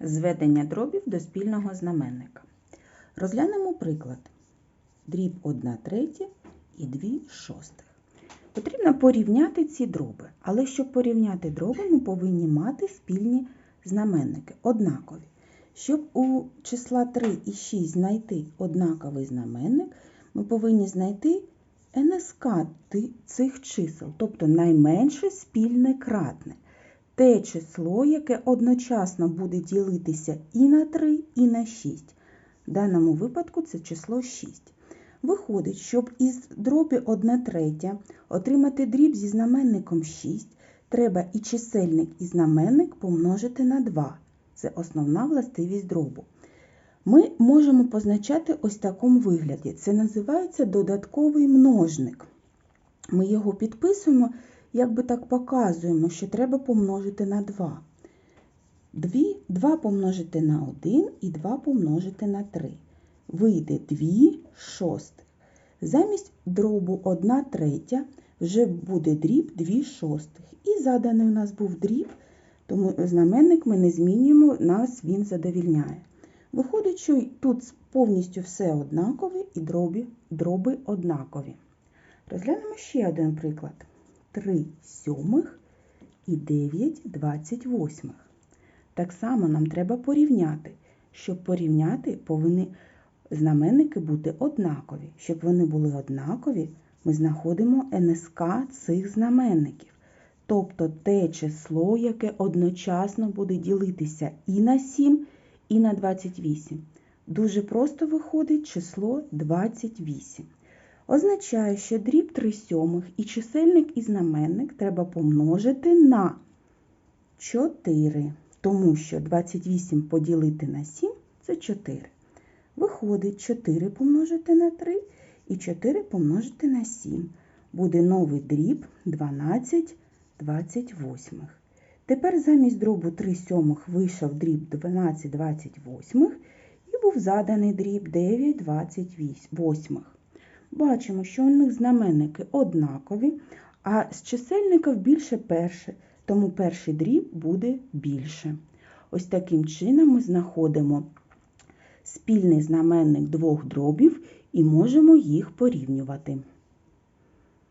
Зведення дробів до спільного знаменника. Розглянемо приклад. Дріб 1 третя і 2 шостих. Потрібно порівняти ці дроби, але щоб порівняти дроби, ми повинні мати спільні знаменники, однакові. Щоб у числа 3 і 6 знайти однаковий знаменник, ми повинні знайти НСК цих чисел, тобто найменше спільне кратне. Те число, яке одночасно буде ділитися і на 3, і на 6. В даному випадку це число 6. Виходить, щоб із дробі 1 третя отримати дріб зі знаменником 6, треба і чисельник, і знаменник помножити на 2. Це основна властивість дробу. Ми можемо позначати ось такому вигляді. Це називається додатковий множник. Ми його підписуємо, якби так показуємо, що треба помножити на 2. 2, 2 помножити на 1 і 2 помножити на 3. Вийде 2 шостих. Замість дробу 1 третя вже буде дріб 2 шостих. І заданий у нас був дріб, тому знаменник ми не змінюємо, нас він задовільняє. Виходить, що тут повністю все однакове і дроби, дроби однакові. Розглянемо ще один приклад. 3 сьомих і 9 двадцять восьмих. Так само нам треба порівняти. Щоб порівняти, повинні знаменники бути однакові. Щоб вони були однакові, ми знаходимо НСК цих знаменників. Тобто те число, яке одночасно буде ділитися і на 7, і на 28. Дуже просто виходить число 28. Означає, що дріб 3 сьомих і чисельник і знаменник треба помножити на 4, тому що 28 поділити на 7 це 4. Виходить 4 помножити на 3 і 4 помножити на 7. Буде новий дріб 12 28. Тепер замість дробу 3 сьомих вийшов дріб 12 28 і був заданий дріб 9 28. Бачимо, що у них знаменники однакові, а з чисельників більше перше, тому перший дріб буде більше. Ось таким чином ми знаходимо спільний знаменник двох дробів і можемо їх порівнювати.